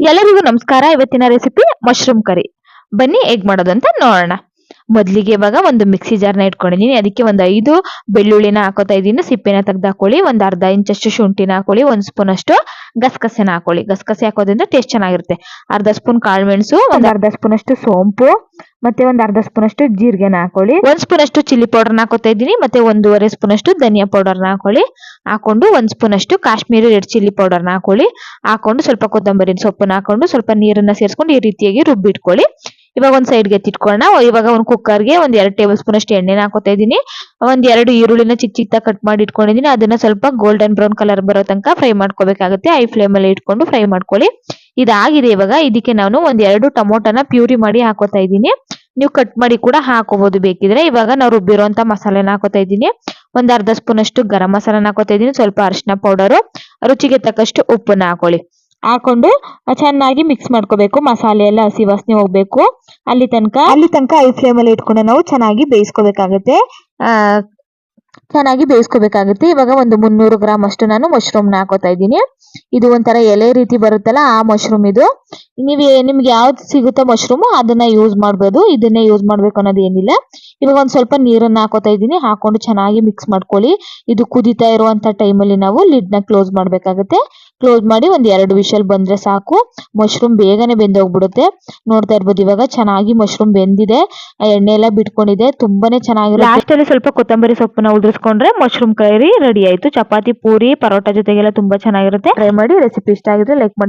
ಎಲ್ಲರಿಗೂ ನಮಸ್ಕಾರ. ಇವತ್ತಿನ ರೆಸಿಪಿ ಮಶ್ರೂಮ್ ಕರಿ ಬನ್ನಿ ಹೇಗ್ ಮಾಡೋದಂತ ನೋಡೋಣ. ಮೊದಲಿಗೆ ಇವಾಗ ಒಂದು ಮಿಕ್ಸಿ ಜಾರ್ನ ಇಟ್ಕೊಂಡಿದ್ದೀನಿ. ಅದಕ್ಕೆ ಒಂದು ಐದು ಬೆಳ್ಳುಳ್ಳಿನ ಹಾಕೋತಾ ಇದ್ದೀನಿ. ಸಿಪ್ಪೆನ ತೆಗ್ದು ಹಾಕೊಳ್ಳಿ ಒಂದು ಅರ್ಧ ಇಂಚಷ್ಟು ಶುಂಠಿನ ಹಾಕೊಳ್ಳಿ. ಒಂದು ಸ್ಪೂನ್ ಅಷ್ಟು ಗಸಗಸೆನ ಹಾಕೊಳ್ಳಿ. ಗಸಗಸೆ ಹಾಕೋದ್ರಿಂದ ಟೇಸ್ಟ್ ಚೆನ್ನಾಗಿರುತ್ತೆ. ಅರ್ಧ ಸ್ಪೂನ್ ಕಾಳುಮೆಣಸು ಒಂದು ಅರ್ಧ ಸ್ಪೂನ್ ಅಷ್ಟು ಸೋಂಪು ಮತ್ತೆ ಒಂದು ಅರ್ಧ ಸ್ಪೂನ್ ಅಷ್ಟು ಜೀರಿಗೆನ ಹಾಕೊಳ್ಳಿ. ಒಂದ್ ಸ್ಪೂನ್ ಅಷ್ಟು ಚಿಲ್ಲಿ ಪೌಡರ್ನ ಹಾಕೋತಾ ಇದ್ದೀನಿ. ಮತ್ತೆ ಒಂದೂವರೆ ಸ್ಪೂನ್ ಅಷ್ಟು ಧನಿಯಾ ಪೌಡರ್ನ ಹಾಕೊಳ್ಳಿ. ಹಾಕೊಂಡು ಒಂದ್ ಸ್ಪೂನ್ ಅಷ್ಟು ಕಾಶ್ಮೀರಿ ರೆಡ್ ಚಿಲ್ಲಿ ಪೌಡರ್ನ ಹಾಕೊಳ್ಳಿ. ಹಾಕೊಂಡು ಸ್ವಲ್ಪ ಕೊತ್ತಂಬರಿ ಸೊಪ್ಪನ್ನ ಹಾಕೊಂಡು ಸ್ವಲ್ಪ ನೀರನ್ನ ಸೇರಿಸ್ಕೊಂಡು ಈ ರೀತಿಯಾಗಿ ರುಬ್ಬಿಟ್ಕೊಳ್ಳಿ. ಇವಾಗ ಒಂದ್ ಸೈಡ್ಗೆ ಎತ್ತಿಟ್ಕೊಳ್ಳೋಣ ಇವಾಗ ಒಂದು ಕುಕ್ಕರ್ಗೆ ಒಂದ್ ಎರಡು ಟೇಬಲ್ ಸ್ಪೂನ್ ಅಷ್ಟು ಎಣ್ಣೆನ ಹಾಕೋತಾ ಇದೀನಿ ಒಂದ್ ಎರಡು ಈರುಳ್ಳಿನ ಚಿಕ್ಕ ಚಿಕ್ಕ ಕಟ್ ಮಾಡಿ ಇಟ್ಕೊಂಡಿದೀನಿ ಅದನ್ನ ಸ್ವಲ್ಪ ಗೋಲ್ಡನ್ ಬ್ರೌನ್ ಕಲರ್ ಬರೋ ತನಕ ಫ್ರೈ ಮಾಡ್ಕೋಬೇಕಾಗುತ್ತೆ. ಐ ಫ್ಲೇಮ್ ಅಲ್ಲಿ ಇಟ್ಕೊಂಡು ಫ್ರೈ ಮಾಡ್ಕೊಳ್ಳಿ. ಇದಾಗಿದೆ ಇವಾಗ. ಇದಕ್ಕೆ ನಾನು ಒಂದ್ ಎರಡು ಟೊಮೊಟೊನ ಪ್ಯೂರಿ ಮಾಡಿ ಹಾಕೋತಾ ಇದ್ದೀನಿ. ನೀವು ಕಟ್ ಮಾಡಿ ಕೂಡ ಹಾಕೋಬಹುದು ಬೇಕಿದ್ರೆ. ಇವಾಗ ನಾವು ರುಬ್ಬಿರುವಂತ ಮಸಾಲೆನ ಹಾಕೋತಾ ಇದ್ದೀನಿ. ಒಂದ್ ಅರ್ಧ ಸ್ಪೂನ್ ಅಷ್ಟು ಗರಂ ಮಸಾಲಾನ ಹಾಕೋತಾ ಇದೀನಿ ಸ್ವಲ್ಪ ಅರಿಶಿನ ಪೌಡರ್ ರುಚಿಗೆ ತಕ್ಕಷ್ಟು ಉಪ್ಪನ್ನ ಹಾಕೊಳ್ಳಿ. ಹಾಕೊಂಡು ಚೆನ್ನಾಗಿ ಮಿಕ್ಸ್ ಮಾಡ್ಕೋಬೇಕು. ಮಸಾಲೆ ಎಲ್ಲ ಹಸಿ ವಾಸನೆ ಹೋಗ್ಬೇಕು. ಅಲ್ಲಿ ತನಕ ಅಲ್ಲಿ ತನಕ ಐ ಫ್ಲೇಮ್ ಅಲ್ಲಿ ಇಟ್ಕೊಂಡು ನಾವು ಚೆನ್ನಾಗಿ ಬೇಯಿಸ್ಕೋಬೇಕಾಗುತ್ತೆ. ಚೆನ್ನಾಗಿ ಬೇಯಿಸ್ಕೋಬೇಕಾಗುತ್ತೆ. ಇವಾಗ ಒಂದು ಮುನ್ನೂರು ಗ್ರಾಮ್ ಅಷ್ಟು ನಾನು ಮಶ್ರೂಮ್ನ ಹಾಕೋತಾ ಇದ್ದೀನಿ. ಇದು ಒಂಥರ ಎಲೆ ರೀತಿ ಬರುತ್ತಲ್ಲ, ಆ ಮಶ್ರೂಮ್ ಇದು. ನೀವು ನಿಮ್ಗೆ ಯಾವ್ದು ಸಿಗುತ್ತೋ ಮಶ್ರೂಮ್ ಅದನ್ನ ಯೂಸ್ ಮಾಡ್ಬೋದು. ಇದನ್ನೇ ಯೂಸ್ ಮಾಡ್ಬೇಕು ಅನ್ನೋದು ಏನಿಲ್ಲ. ಇವಾಗ ಒಂದ್ ಸ್ವಲ್ಪ ನೀರನ್ನ ಹಾಕೋತಾ ಇದ್ದೀನಿ. ಹಾಕೊಂಡು ಚೆನ್ನಾಗಿ ಮಿಕ್ಸ್ ಮಾಡ್ಕೊಳ್ಳಿ. ಇದು ಕುದಿತಾ ಇರುವಂತ ಟೈಮಲ್ಲಿ ನಾವು ಲಿಡ್ನ ಕ್ಲೋಸ್ ಮಾಡ್ಬೇಕಾಗುತ್ತೆ. ಕ್ಲೋಸ್ ಮಾಡಿ ಒಂದ್ ಎರಡು ವಿಷಲ್ ಬಂದ್ರೆ ಸಾಕು. ಮಶ್ರೂಮ್ ಬೇಗನೆ ಬೆಂದೋಗ್ಬಿಡುತ್ತೆ. ನೋಡ್ತಾ ಇರ್ಬೋದು, ಇವಾಗ ಚೆನ್ನಾಗಿ ಮಶ್ರೂಮ್ ಬೆಂದಿದೆ. ಎಣ್ಣೆ ಎಲ್ಲ ಬಿಟ್ಕೊಂಡಿದೆ. ತುಂಬಾನೇ ಚೆನ್ನಾಗಿರೋ ಲಾಸ್ಟ್ ಅಲ್ಲಿ ಸ್ವಲ್ಪ ಕೊತ್ತಂಬರಿ ಸೊಪ್ಪನ್ನ ಉದುರಿಸ್ಕೊಂಡ್ರೆ ಮಶ್ರೂಮ್ ಕರಿ ರೆಡಿ ಆಯ್ತು. ಚಪಾತಿ, ಪೂರಿ, ಪರೋಟ ಜೊತೆಗೆಲ್ಲ ತುಂಬಾ ಚೆನ್ನಾಗಿರುತ್ತೆ. ಟ್ರೈ ಮಾಡಿ ರೆಸಿಪಿ ಇಷ್ಟ ಆಗಿದ್ರೆ ಲೈಕ್ ಮಾಡಿ.